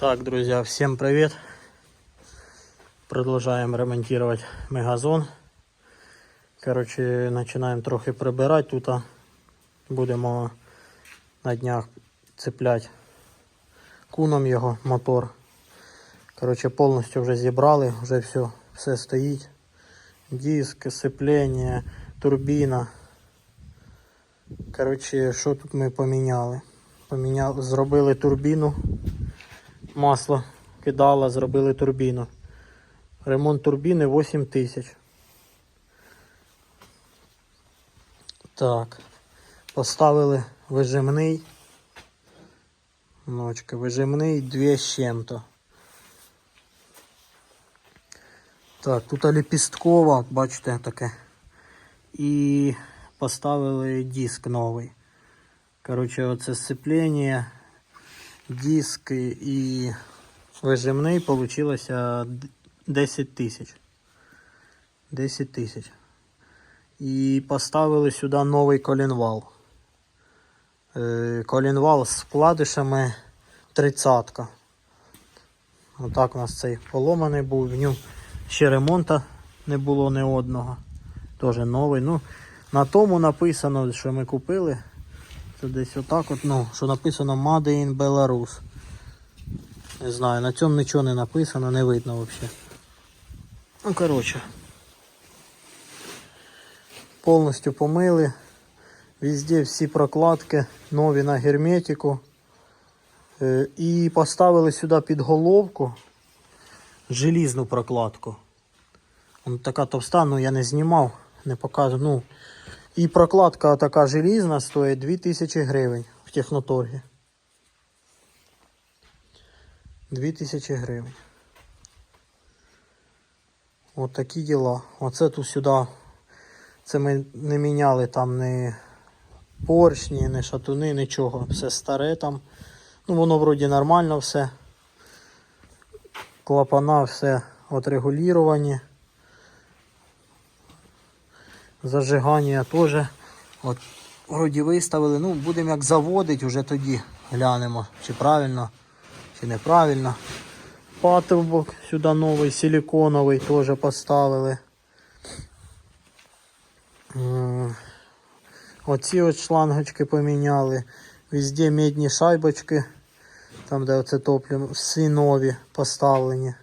Так, друзья, всем привет! Продолжаем ремонтировать мегазон. Короче, начинаем трохи прибирати тут. Будемо на днях цепляти куном його мотор. Короче, повністю вже зібрали, вже все, все стоїть. Диск, сцеплення, турбіна. Короче, що тут ми поміняли? Поміняли, зробили турбіну масло кидала, зробили турбіну. Ремонт турбіни 8 тисяч. Так. Поставили вижимний. Ночка, вижимний 2 з чим-то. Так, тут лепісткова, бачите, таке. І поставили диск новий. Короче, оце сцеплення диск і вижимний получилося 10 тисяч. 10 тисяч. І поставили сюди новий колінвал. Е, Колінвал з вкладишами 30. Отак у нас цей поломаний був, в ньому ще ремонту не було ні одного. Теж новий. Ну, на тому написано, що ми купили. Це десь отак от, ну, що написано Made in Belarus. Не знаю, на цьому нічого не написано, не видно взагалі. Ну, коротше. Повністю помили. Везде всі прокладки нові на герметику. Е, І поставили сюди під головку желізну прокладку. Вона така товста, ну я не знімав, не показував. Ну, і прокладка така желізна стоїть 2000 гривень в техноторгі. 2000 гривень. От такі діла. Оце тут сюди. Це ми не міняли там ні поршні, ні шатуни, нічого. Все старе там. Ну воно вроді нормально все. Клапана все отрегуліровані. Зажигання теж. От, вроді виставили. Ну, будемо як заводити, вже тоді глянемо, чи правильно, чи неправильно. Патрубок сюди новий, силиконовий теж поставили. Оці от шлангочки поміняли. Везде медні шайбочки. Там, де оце топливо, всі нові поставлені.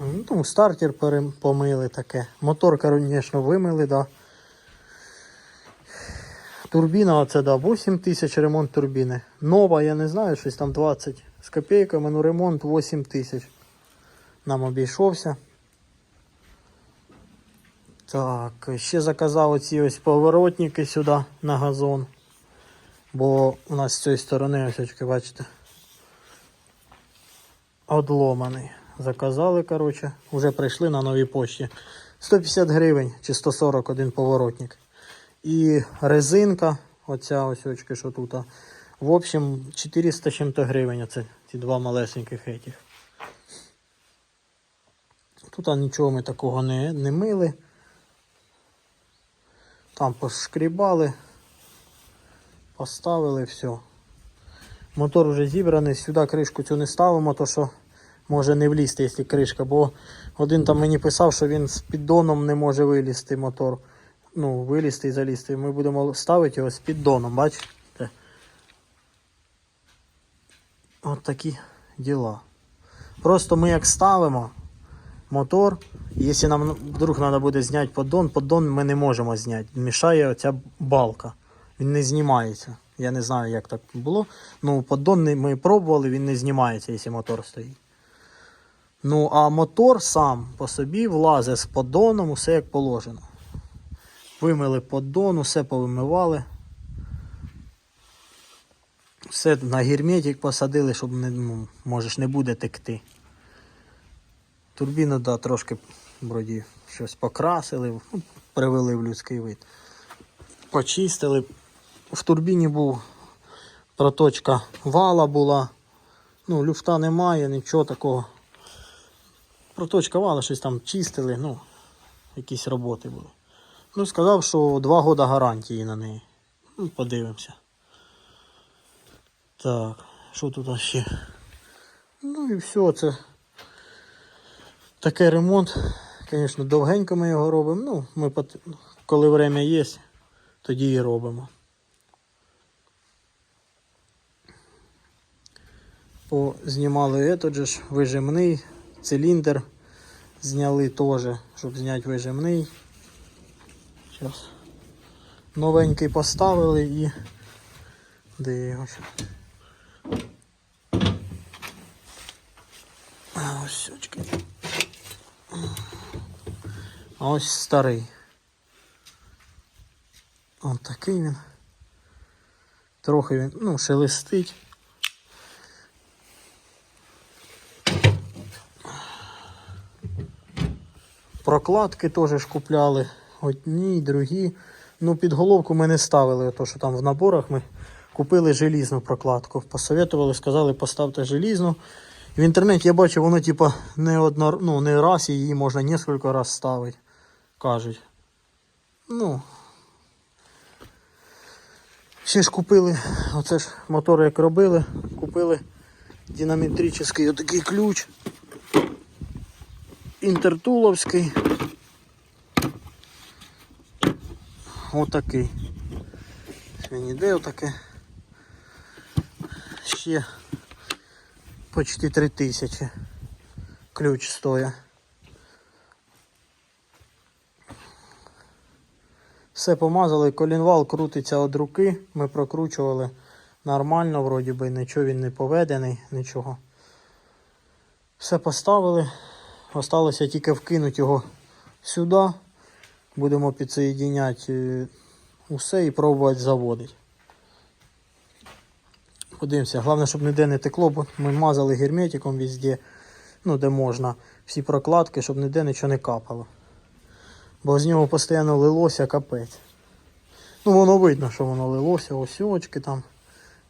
Ну, стартер помили таке. Мотор, звісно, вимили, да. Турбіна оце, да, 8 тисяч ремонт турбіни. Нова, я не знаю, щось там 20 з копійками, ну ремонт 8 тисяч. Нам обійшовся. Так, ще заказав оці ось поворотники сюди на газон. Бо у нас з цієї сторони, ось очки, бачите, одломаний. Заказали, коротше, вже прийшли на новій пошті. 150 гривень чи 140 один поворотник. І резинка, оця ось очки, що тут. В общем, 400 чим-то гривень. Оце ці два малесеньких етіх. Тут нічого ми такого не, не мили. Там пошкрібали, поставили все. Мотор вже зібраний, сюди кришку цю не ставимо, то що може не влізти, якщо кришка, бо один там мені писав, що він з піддоном не може вилізти мотор. Ну, вилізти і залізти. Ми будемо ставити його з піддоном, бачите? От такі діла. Просто ми як ставимо мотор, якщо нам вдруг треба буде зняти поддон, поддон ми не можемо зняти. Мішає оця балка. Він не знімається. Я не знаю, як так було. Ну, поддон ми пробували, він не знімається, якщо мотор стоїть. Ну, а мотор сам по собі влазить з поддоном, усе як положено. Вимили поддон, усе повимивали. Все на герметик посадили, щоб не, ну, можеш не буде текти. Турбіну, да, трошки вроді щось покрасили, ну, привели в людський вид. Почистили. В турбіні був проточка вала була. Ну, люфта немає, нічого такого. Проточка вала, щось там чистили, ну, якісь роботи були. Ну, сказав, що два роки гарантії на неї. Ну, подивимося. Так, що тут ще? Ну і все, це такий ремонт. Звісно, довгенько ми його робимо. Ну, ми коли время є, тоді і робимо. По, знімали этот же ж вижимний циліндр. Зняли теж, щоб зняти вижимний. Зараз. Новенький поставили і. Де його ще? А ось сючки. А ось старий. Он такий він. Трохи він, ну, шелестить. Прокладки теж ж купляли. Одні, другі. Ну, під головку ми не ставили, то що там в наборах ми купили желізну прокладку. Посоветували, сказали, поставте желізну. В інтернеті я бачу, воно типа не одно, ну, не раз її можна кілька разів ставити. Кажуть. Ну. Ще ж купили, оце ж мотор як робили, купили динамітричний отакий ключ. Інтертуловський. Отакий. Він іде отаке. Ще почти 3000 ключ стоїть. Все помазали, колінвал крутиться від руки. Ми прокручували нормально, вроді би, нічого він не поведений, нічого. Все поставили. Осталося тільки вкинути його сюди. Будемо підсоєдиняти е, усе і пробувати заводити. Подивимося, головне, щоб ніде не текло, бо ми мазали герметиком везде, ну де можна, всі прокладки, щоб ніде нічого не капало. Бо з нього постійно лилося капець. Ну воно видно, що воно лилося, ось очки там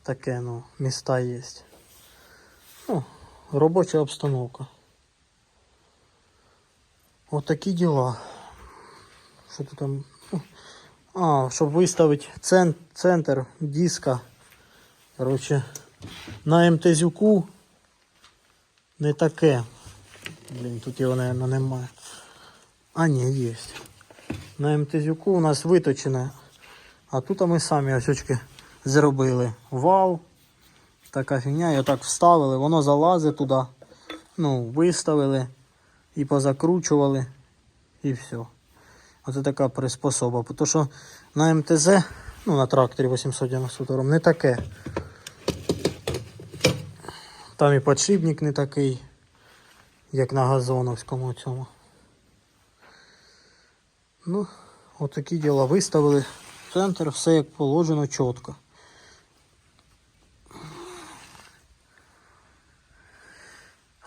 таке, ну, міста є. Ну, робоча обстановка. От такі діла. Що тут там? Ну, А, щоб виставити цен, центр диска. Коротше, на МТЗюку не таке. Блін, тут його, мабуть, немає. А, ні, є. На МТЗюку у нас виточене. А тут ми самі ось зробили. Вал. Така фігня, і отак вставили, воно залазить туди. Ну, виставили і позакручували. І все. Оце така приспособа. Тому що на МТЗ, ну на тракторі 892 не таке. Там і подшипник не такий, як на газоновському цьому. Ну, отакі діла виставили. Центр, все як положено чітко.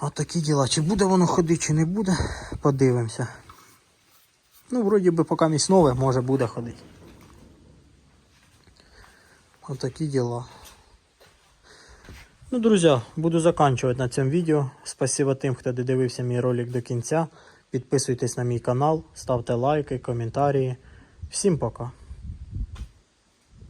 Отакі діла. Чи буде воно ходити, чи не буде, подивимося. Ну, вроді би, поки місць нове, може буде ходити. Отакі діла. Ну, друзі, буду заканчувати на цьому відео. Спасибо тим, хто додивився мій ролик до кінця. Підписуйтесь на мій канал, ставте лайки, коментарі. Всім пока.